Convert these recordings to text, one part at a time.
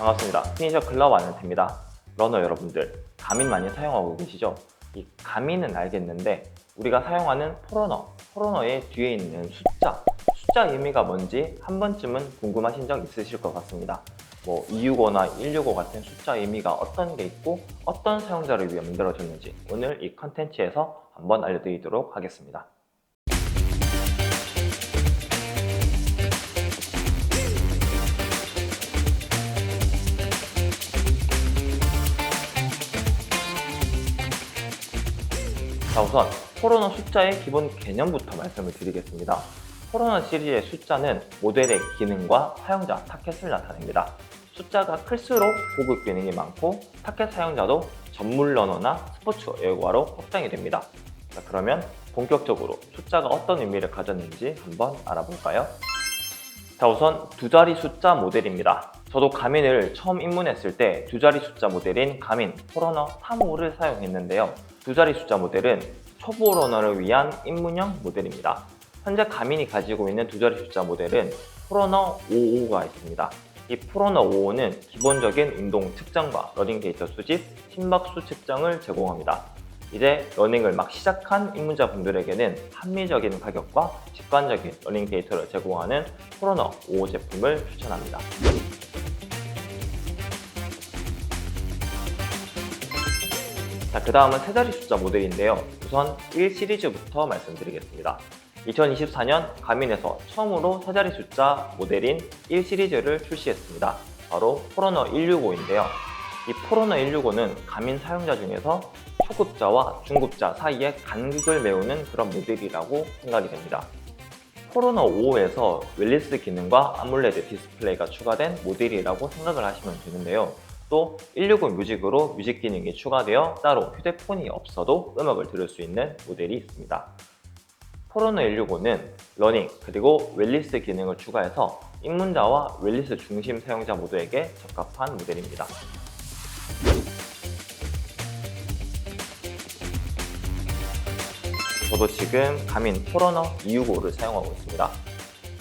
반갑습니다. 피니셔 클럽 아는입니다 러너 여러분들, 가민 많이 사용하고 계시죠? 이 가민은 알겠는데 우리가 사용하는 포러너, 포러너의 뒤에 있는 숫자, 숫자 의미가 뭔지 한 번쯤은 궁금하신 적 있으실 것 같습니다. 뭐 265나 165 같은 숫자 의미가 어떤 게 있고 어떤 사용자를 위해 만들어졌는지 오늘 이 컨텐츠에서 한번 알려드리도록 하겠습니다. 자 우선 포러너 숫자의 기본 개념부터 말씀을 드리겠습니다. 포러너 시리즈의 숫자는 모델의 기능과 사용자 타켓을 나타냅니다. 숫자가 클수록 고급 기능이 많고 타켓 사용자도 전문 러너나 스포츠 애호가로 확장이 됩니다. 자, 그러면 본격적으로 숫자가 어떤 의미를 가졌는지 한번 알아볼까요? 자 우선 두 자리 숫자 모델입니다. 저도 가민을 처음 입문했을 때 두 자리 숫자 모델인 가민 포러너 3호를 사용했는데요. 두 자리 숫자 모델은 초보 러너를 위한 입문형 모델입니다. 현재 가민이 가지고 있는 두 자리 숫자 모델은 포러너 55가 있습니다. 이 포러너 55는 기본적인 운동 측정과 러닝 데이터 수집, 심박수 측정을 제공합니다. 이제 러닝을 막 시작한 입문자분들에게는 합리적인 가격과 직관적인 러닝 데이터를 제공하는 포러너 55 제품을 추천합니다. 자, 그 다음은 세 자리 숫자 모델인데요. 우선 1 시리즈부터 말씀드리겠습니다. 2024년 가민에서 처음으로 세 자리 숫자 모델인 1 시리즈를 출시했습니다. 바로 포러너 165인데요. 이 포러너 165는 가민 사용자 중에서 초급자와 중급자 사이에 간극을 메우는 그런 모델이라고 생각이 됩니다. 포러너 5에서 웰리스 기능과 아몰레드 디스플레이가 추가된 모델이라고 생각을 하시면 되는데요. 또 160 뮤직으로 뮤직 기능이 추가되어 따로 휴대폰이 없어도 음악을 들을 수 있는 모델이 있습니다. 포러너 165는 러닝 그리고 웰리스 기능을 추가해서 입문자와 웰리스 중심 사용자 모두에게 적합한 모델입니다. 저도 지금 가민 포러너 265를 사용하고 있습니다.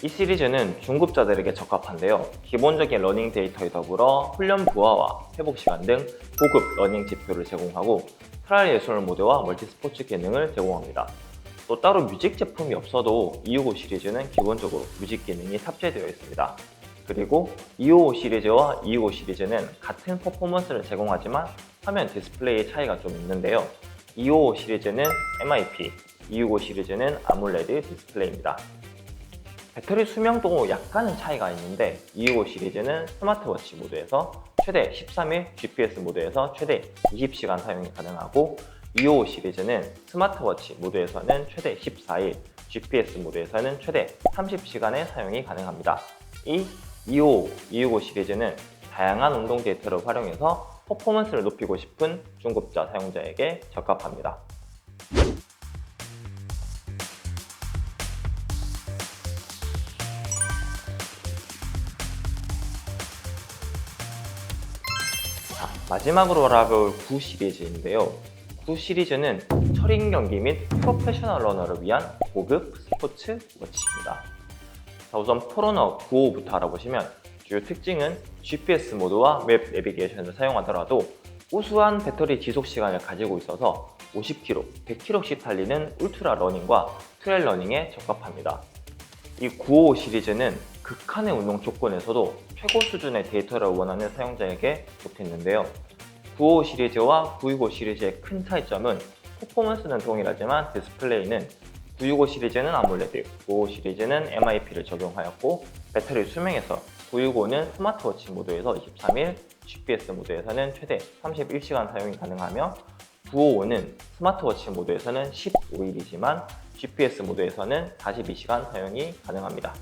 이 시리즈는 중급자들에게 적합한데요. 기본적인 러닝 데이터에 더불어 훈련 부하와 회복 시간 등 고급 러닝 지표를 제공하고 트라이얼 예술 모드와 멀티 스포츠 기능을 제공합니다. 또 따로 뮤직 제품이 없어도 265 시리즈는 기본적으로 뮤직 기능이 탑재되어 있습니다. 그리고 255 시리즈와 265 시리즈는 같은 퍼포먼스를 제공하지만 화면 디스플레이 차이가 좀 있는데요. 255 시리즈는 MIP, 265 시리즈는 아몰레드 디스플레이입니다. 배터리 수명도 약간은 차이가 있는데 265 시리즈는 스마트워치 모드에서 최대 13일, GPS 모드에서 최대 20시간 사용이 가능하고 255 시리즈는 스마트워치 모드에서는 최대 14일, GPS 모드에서는 최대 30시간의 사용이 가능합니다. 이 255, 265 시리즈는 다양한 운동 데이터를 활용해서 퍼포먼스를 높이고 싶은 중급자 사용자에게 적합합니다. 마지막으로 알아볼 9 시리즈인데요. 9 시리즈는 철인 경기 및 프로페셔널 러너를 위한 고급 스포츠 워치입니다. 자, 우선 포러너 95부터 알아보시면 주요 특징은 GPS 모드와 웹 내비게이션을 사용하더라도 우수한 배터리 지속 시간을 가지고 있어서 50km, 100km씩 달리는 울트라 러닝과 트레일 러닝에 적합합니다. 이 955 시리즈는 극한의 운동 조건에서도 최고 수준의 데이터를 원하는 사용자에게 좋겠는데요. 955 시리즈와 965 시리즈의 큰 차이점은 퍼포먼스는 동일하지만 디스플레이는 965 시리즈는 아몰레드, 955 시리즈는 MIP를 적용하였고 배터리 수명에서 965는 스마트워치 모드에서 23일, GPS 모드에서는 최대 31시간 사용이 가능하며 955는 스마트워치 모드에서는 15일이지만 GPS 모드에서는 42시간 사용이 가능합니다.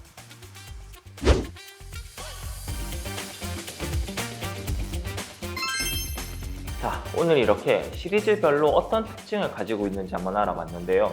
자, 오늘 이렇게 시리즈별로 어떤 특징을 가지고 있는지 한번 알아봤는데요.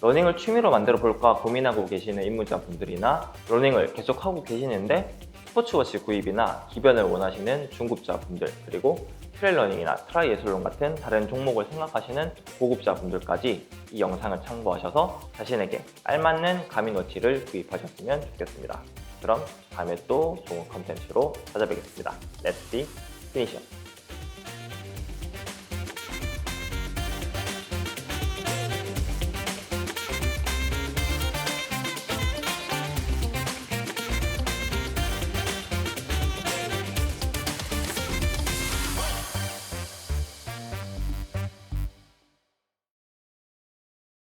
러닝을 취미로 만들어 볼까 고민하고 계시는 입문자분들이나 러닝을 계속하고 계시는데 스포츠워치 구입이나 기변을 원하시는 중급자분들 그리고 트레일러닝이나 트라이애슬론 같은 다른 종목을 생각하시는 고급자분들까지 이 영상을 참고하셔서 자신에게 알맞는 가민워치를 구입하셨으면 좋겠습니다. 그럼 다음에 또 좋은 컨텐츠로 찾아뵙겠습니다. Let's be finisher.